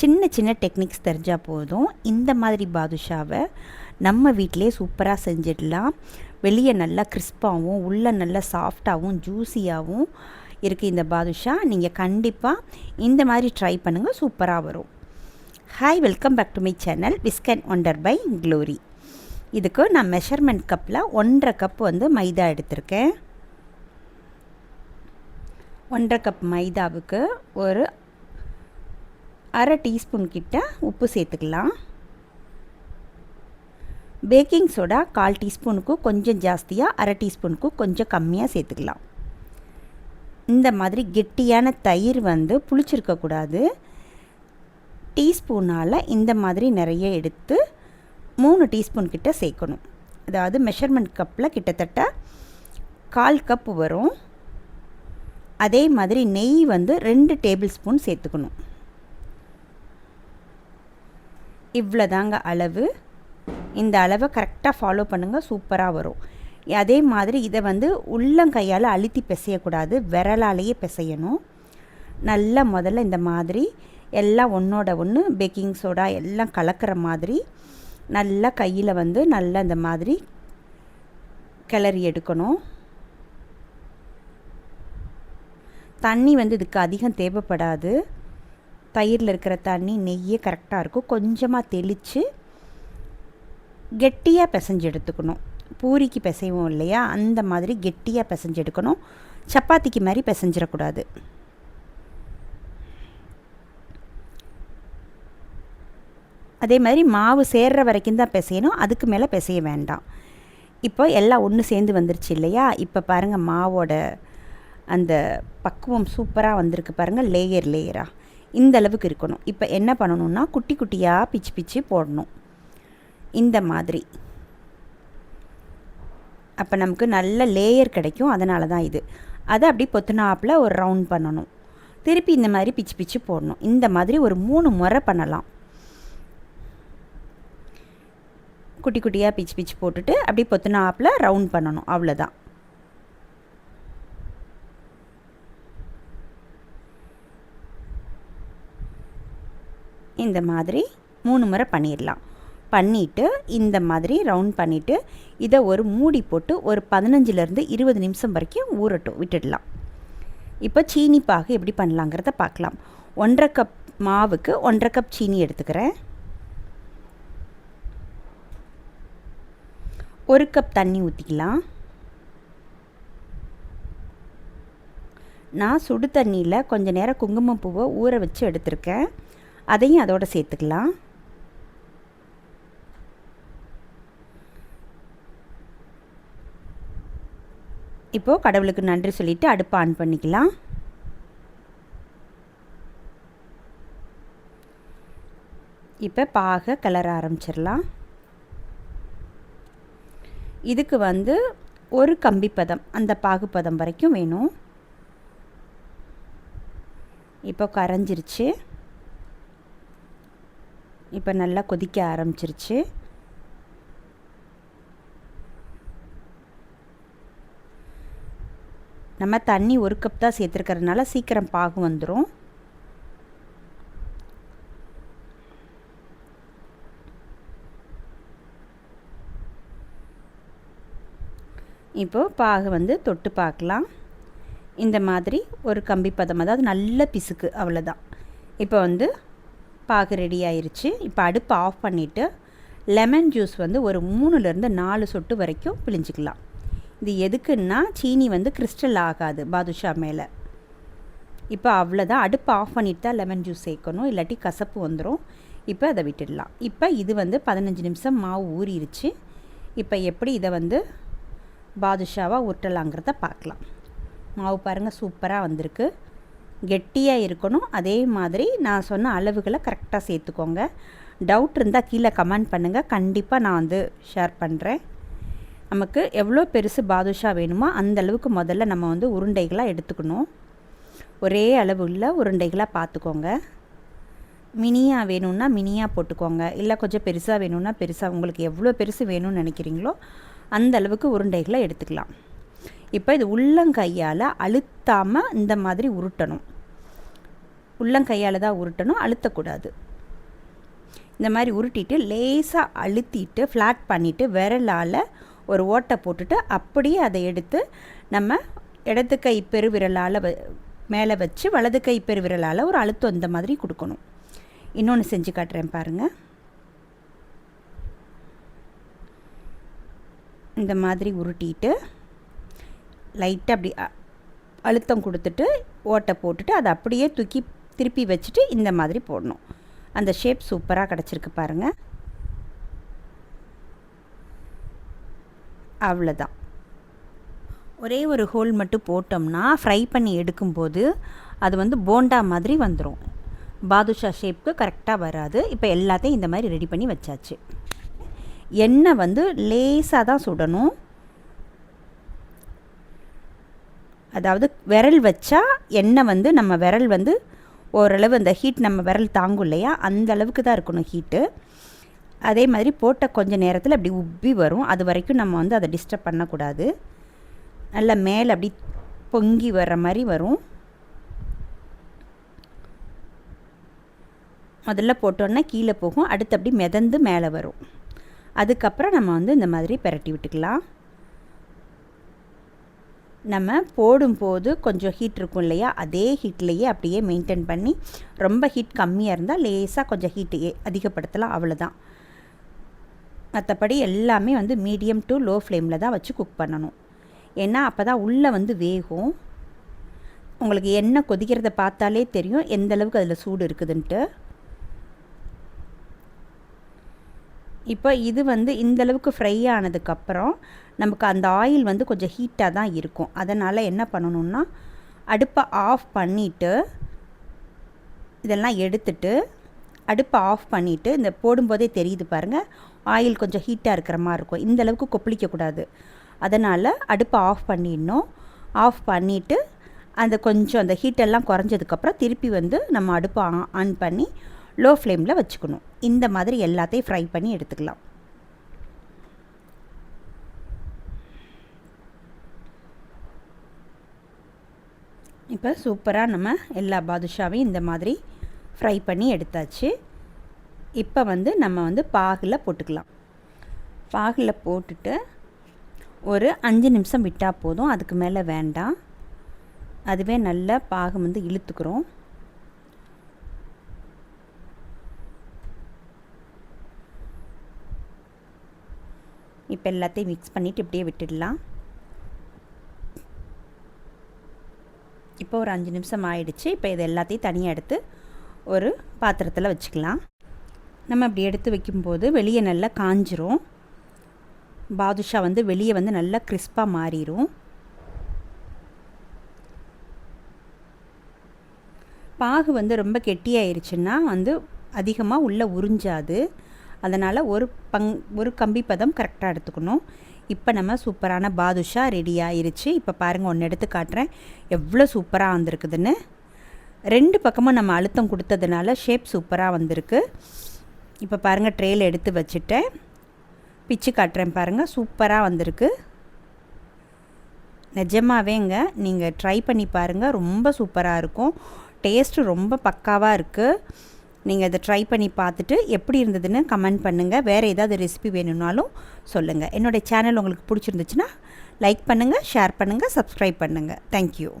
சின்ன சின்ன டெக்னிக்ஸ் தெரிஞ்சால் போதும். இந்த மாதிரி பாதுஷாவை நம்ம வீட்டிலே சூப்பராக செஞ்சிடலாம். வெளியே நல்லா கிறிஸ்பாகவும் உள்ளே நல்லா சாஃப்டாகவும் ஜூஸியாகவும் இருக்குது இந்த பாதுஷா. நீங்கள் கண்டிப்பாக இந்த மாதிரி ட்ரை பண்ணுங்கள் சூப்பராக வரும். Hi welcome back to my channel whisk and wonder by Glory இதுக்கு நான் மெஷர்மெண்ட் கப்பில் ஒன்றரை கப் வந்து மைதா எடுத்திருக்கேன். ஒன்றரை கப் மைதாவுக்கு ஒரு அரை டீஸ்பூன் கிட்ட உப்பு சேர்த்துக்கலாம். பேக்கிங் சோடா கால் டீஸ்பூனுக்கு கொஞ்சம் ஜாஸ்தியாக அரை டீஸ்பூனுக்கு கொஞ்சம் கம்மியாக சேர்த்துக்கலாம். இந்த மாதிரி கெட்டியான தயிர் வந்து புளிச்சிருக்கக்கூடாது டீஸ்பூனால் இந்த மாதிரி நிறைய எடுத்து மூணு டீஸ்பூன் கிட்ட சேர்க்கணும். அதாவது மெஷர்மெண்ட் கப்பில் கிட்டத்தட்ட கால் கப் வரும். அதே மாதிரி நெய் வந்து ரெண்டு டேபிள் ஸ்பூன் சேர்த்துக்கணும். இவ்வளோதாங்க அளவு. இந்த அளவை கரெக்டாக ஃபாலோ பண்ணுங்கள் சூப்பராக வரும். அதே மாதிரி இதை வந்து உள்ளங்கையால் அழுத்தி பிசையக்கூடாது விரலாலேயே பிசையணும். நல்லா முதல்ல இந்த மாதிரி எல்லாம் ஒன்றோட ஒன்று பேக்கிங் சோடா எல்லாம் கலக்கிற மாதிரி நல்லா கையில் வந்து நல்லா இந்த மாதிரி கிளறி எடுக்கணும். தண்ணி வந்து இதுக்கு அதிகம் தேவைப்படாது. தயிரில் இருக்கிற தண்ணி நெய்யே கரெக்டாக இருக்கும். கொஞ்சமாக தெளித்து கெட்டியாக பிசைஞ்சு எடுத்துக்கணும். பூரிக்கு பிசைவோம் இல்லையா? அந்த மாதிரி கெட்டியாக பிசைஞ்சு எடுக்கணும். சப்பாத்திக்கு மாதிரி பிசைஞ்சிடக்கூடாது. அதே மாதிரி மாவு சேர்ற வரைக்கும் தான் பிசையணும். அதுக்கு மேலே பிசைய வேண்டாம். இப்போ எல்லாம் ஒன்று சேர்ந்து வந்துருச்சு இல்லையா? இப்போ பாருங்கள் மாவோட அந்த பக்குவம் சூப்பராக வந்திருக்கு பாருங்கள் லேயர் லேயராக இந்த அளவுக்கு இருக்கணும். இப்போ என்ன பண்ணணும்னா குட்டி குட்டியாக பிச்சு பிச்சு போடணும். இந்த மாதிரி. அப்போ நமக்கு நல்ல லேயர் கிடைக்கும். அதனால தான் இது. அதை அப்படி பொத்துனாப்பில் ஒரு ரவுண்ட் பண்ணணும். திருப்பி இந்த மாதிரி பிச்சு பிச்சு போடணும். இந்த மாதிரி ஒரு மூணு முறை பண்ணலாம். குட்டி குட்டியாக பிச்சு பிச்சு போட்டுட்டு அப்படி பொத்துனாப்பில் ரவுண்ட் பண்ணணும். அவ்வளோதான் இந்த மாதிரி மூணு முறை பண்ணிடலாம். பண்ணிவிட்டு இந்த மாதிரி ரவுண்ட் பண்ணிவிட்டு இதை ஒரு மூடி போட்டு ஒரு பதினஞ்சுலேருந்து இருபது நிமிஷம் வரைக்கும் ஊறட்டும் விட்டுடலாம். இப்போ சீனி பாகு எப்படி பண்ணலாங்கிறத பார்க்கலாம். ஒன்றரை கப் மாவுக்கு ஒன்றரை கப் சீனி எடுத்துக்கிறேன். ஒரு கப் தண்ணி ஊற்றிக்கலாம் நான் சுடு தண்ணியில் கொஞ்சம் நேரம் குங்குமப்பூவை ஊற வச்சு எடுத்திருக்கேன். அதையும் அதோடு சேர்த்துக்கலாம். இப்போது கடவுளுக்கு நன்றி சொல்லிவிட்டு அடுப்பை ஆன் பண்ணிக்கலாம். இப்போ பாக கலர ஆரம்பிச்சிடலாம். இதுக்கு வந்து ஒரு கம்பி பதம் அந்த பாகுப்பதம் வரைக்கும் வேணும். இப்போ கரைஞ்சிருச்சு. இப்போ நல்லா கொதிக்க ஆரம்பிச்சிருச்சு. நம்ம தண்ணி ஒரு கப் தான் சேர்த்துருக்கறதுனால சீக்கிரம் பாகு வந்துடும் இப்போது பாகு வந்து தொட்டு பார்க்கலாம் இந்த மாதிரி ஒரு கம்பி பதம் அதாவது நல்ல பிசுக்கு அவ்வளோதான் இப்போ வந்து பாகு ரெடி ஆயிருச்சு. இப்போ அடுப்பை ஆஃப் பண்ணிவிட்டு லெமன் ஜூஸ் வந்து ஒரு மூணுலேருந்து நாலு சொட்டு வரைக்கும் பிழிஞ்சிக்கலாம். இது எதுக்குன்னா சீனி வந்து கிறிஸ்டல் ஆகாது பாதுஷா மேலே. இப்போ அவ்வளோதான் அடுப்பு ஆஃப் பண்ணிட்டு தான் லெமன் ஜூஸ் சேர்க்கணும். இல்லாட்டி கசப்பு வந்துடும் இப்போ அதை விட்டுடலாம். இப்போ இது வந்து பதினஞ்சு நிமிஷம் மாவு ஊறிடுச்சு இப்போ எப்படி இதை வந்து பாதுஷாவாக உருட்டலாங்கிறத பார்க்கலாம். மாவு பாருங்கள் சூப்பராக வந்திருக்கு. கெட்டியாக இருக்கணும். அதே மாதிரி நான் சொன்ன அளவுகளை கரெக்டாக சேர்த்துக்கோங்க. டவுட் இருந்தால் கீழே கமெண்ட் பண்ணுங்கள் கண்டிப்பாக நான் வந்து ஷேர் பண்ணுறேன் நமக்கு எவ்வளோ பெருசு பாதுஷா வேணுமோ அந்த அளவுக்கு முதல்ல நம்ம வந்து உருண்டைகளாக எடுத்துக்கணும். ஒரே அளவு உள்ள உருண்டைகளாக பார்த்துக்கோங்க. மினியாக வேணும்னா மினியாக போட்டுக்கோங்க. இல்லை கொஞ்சம் பெருசாக வேணும்னா பெருசாக உங்களுக்கு எவ்வளோ பெருசு வேணும்னு நினைக்கிறீங்களோ அந்த அளவுக்கு உருண்டைகளை எடுத்துக்கலாம். இப்போ இது உள்ளங்கையால் அழுத்தாமல் இந்த மாதிரி உருட்டணும். உள்ளங்கையால் தான் உருட்டணும் அழுத்தக்கூடாது. இந்த மாதிரி உருட்டிட்டு லேசாக அழுத்திட்டு ஃப்ளாட் பண்ணிவிட்டு விரலால் ஒரு ஓட்டை போட்டுட்டு அப்படியே அதை எடுத்து நம்ம இடது கை பெருவிரலால் வ மேலே வச்சு வலது கை பெருவிரலால் ஒரு அழுத்தம் இந்த மாதிரி கொடுக்கணும். இன்னொன்று செஞ்சு காட்டுறேன் பாருங்கள் இந்த மாதிரி உருட்டிட்டு லைட்டாக அப்படி அழுத்தம் கொடுத்துட்டு ஓட்டை போட்டுட்டு அதை அப்படியே தூக்கி திருப்பி வச்சுட்டு இந்த மாதிரி போடணும். அந்த ஷேப் சூப்பராக கிடச்சிருக்கு பாருங்கள் அவ்வளோதான் ஒரே ஒரு ஹோல் மட்டும் போட்டோம்னா ஃப்ரை பண்ணி எடுக்கும்போது அது வந்து போண்டா மாதிரி வந்துடும் பாதுஷா ஷேப்புக்கு கரெக்டாக வராது. இப்போ எல்லாத்தையும் இந்த மாதிரி ரெடி பண்ணி வச்சாச்சு. எண்ணெய் வந்து லேசாக தான் சுடணும். அதாவது விரல் வச்சா எண்ணெய் வந்து நம்ம விரல் வந்து ஓரளவு அந்த ஹீட் நம்ம விரல் தாங்கும் இல்லையா? அந்த அளவுக்கு தான் இருக்கணும் ஹீட்டு அதே மாதிரி போட்ட கொஞ்சம் நேரத்தில் அப்படி உப்பி வரும். அது வரைக்கும் நம்ம வந்து அதை டிஸ்டர்ப் பண்ணக்கூடாது. நல்லா மேலே அப்படி பொங்கி வர்ற மாதிரி வரும். முதல்ல போட்டோன்னா கீழே போகும். அடுத்து அப்படி மிதந்து மேலே வரும். அதுக்கப்புறம் நம்ம வந்து இந்த மாதிரி பெரட்டி விட்டுக்கலாம். நம்ம போடும்போது கொஞ்சம் ஹீட் இருக்கும் இல்லையா? அதே ஹீட்லேயே அப்படியே மெயின்டைன் பண்ணி ரொம்ப ஹீட் கம்மியாக இருந்தால் லேசாக கொஞ்சம் ஹீட்டு அதிகப்படுத்தலாம் அவ்வளோதான் மற்றபடி எல்லாமே வந்து மீடியம் டு லோ ஃப்ளேமில் தான் வச்சு குக் பண்ணணும். ஏன்னா அப்போ தான் உள்ளே வந்து வேகும். உங்களுக்கு எண்ணெய் கொதிக்கிறத பார்த்தாலே தெரியும் எந்த அளவுக்கு அதில் சூடு இருக்குதுன்ட்டு. இப்போ இது வந்து இந்தளவுக்கு ஃப்ரை ஆனதுக்கப்புறம் நமக்கு அந்த ஆயில் வந்து கொஞ்சம் ஹீட்டாக தான் இருக்கும். அதனால் என்ன பண்ணணுன்னா அடுப்பை ஆஃப் பண்ணிவிட்டு இதெல்லாம் எடுத்துட்டு அடுப்பை ஆஃப் பண்ணிவிட்டு இந்த போடும்போதே தெரியுது பாருங்கள் ஆயில் கொஞ்சம் ஹீட்டாக இருக்கிற மாதிரி இருக்கும். இந்த அளவுக்கு கொப்பளிக்கக்கூடாது அதனால் அடுப்பை ஆஃப் பண்ணிடணும். ஆஃப் பண்ணிவிட்டு அந்த கொஞ்சம் அந்த ஹீட்டெல்லாம் குறைஞ்சதுக்கப்புறம் திருப்பி வந்து நம்ம அடுப்பை ஆன் பண்ணி லோ ஃப்ளேமில் வச்சுக்கணும். இந்த மாதிரி எல்லாத்தையும் ஃப்ரை பண்ணி எடுத்துக்கலாம். இப்போ சூப்பராக நம்ம எல்லா பாதுஷாவையும் இந்த மாதிரி ஃப்ரை பண்ணி எடுத்தாச்சு. இப்போ வந்து நம்ம வந்து பாகில் போட்டுக்கலாம். பாகில் போட்டுட்டு ஒரு அஞ்சு நிமிஷம் விட்டால் போதும். அதுக்கு மேலே வேண்டாம். அதுவே நல்ல பாகம் வந்து இழுத்துக்கிறோம். இப்போ எல்லாத்தையும் மிக்ஸ் பண்ணிவிட்டு இப்படியே விட்டுடலாம். இப்போ ஒரு அஞ்சு நிமிஷம் ஆயிடுச்சு. இப்போ இது எல்லாத்தையும் தனியாக எடுத்து ஒரு பாத்திரத்தில் வச்சுக்கலாம். நம்ம அப்படி எடுத்து வைக்கும்போது வெளியே நல்லா காஞ்சிரும். பாதுஷா வந்து வெளியே வந்து நல்லா கிறிஸ்பாக மாறிடும் பாகு வந்து ரொம்ப கெட்டியாயிருச்சுன்னா வந்து அதிகமாக உள்ளே உறிஞ்சாது. அதனால் ஒரு பங் ஒரு கம்பி பதம் கரெக்டாக எடுத்துக்கணும். இப்போ நம்ம சூப்பரான பாதுஷா ரெடி ஆயிருச்சு. இப்போ பாருங்கள் ஒன்று எடுத்து காட்டுறேன். எவ்வளோ சூப்பராக வந்திருக்குதுன்னு. ரெண்டு பக்கமும் நம்ம அழுத்தம் கொடுத்ததுனால ஷேப் சூப்பராக வந்திருக்கு. இப்போ பாருங்கள் ட்ரேயில் எடுத்து வச்சுட்டேன். பிச்சு காட்டுறேன் பாருங்கள் சூப்பராக வந்திருக்கு. நிஜமாவேங்க நீங்கள் ட்ரை பண்ணி பாருங்கள் ரொம்ப சூப்பராக இருக்கும். டேஸ்ட்டு ரொம்ப பக்காவாக இருக்குது நீங்கள் இதை ட்ரை பண்ணி பார்த்துட்டு எப்படி இருந்ததுன்னு கமெண்ட் பண்ணுங்கள் வேறு ஏதாவது ரெசிபி வேணும்னாலும் சொல்லுங்கள் என்னுடைய சேனல் உங்களுக்கு பிடிச்சிருந்துச்சுன்னா லைக் பண்ணுங்கள் ஷேர் பண்ணுங்கள் சப்ஸ்கிரைப் பண்ணுங்கள் தேங்க்யூ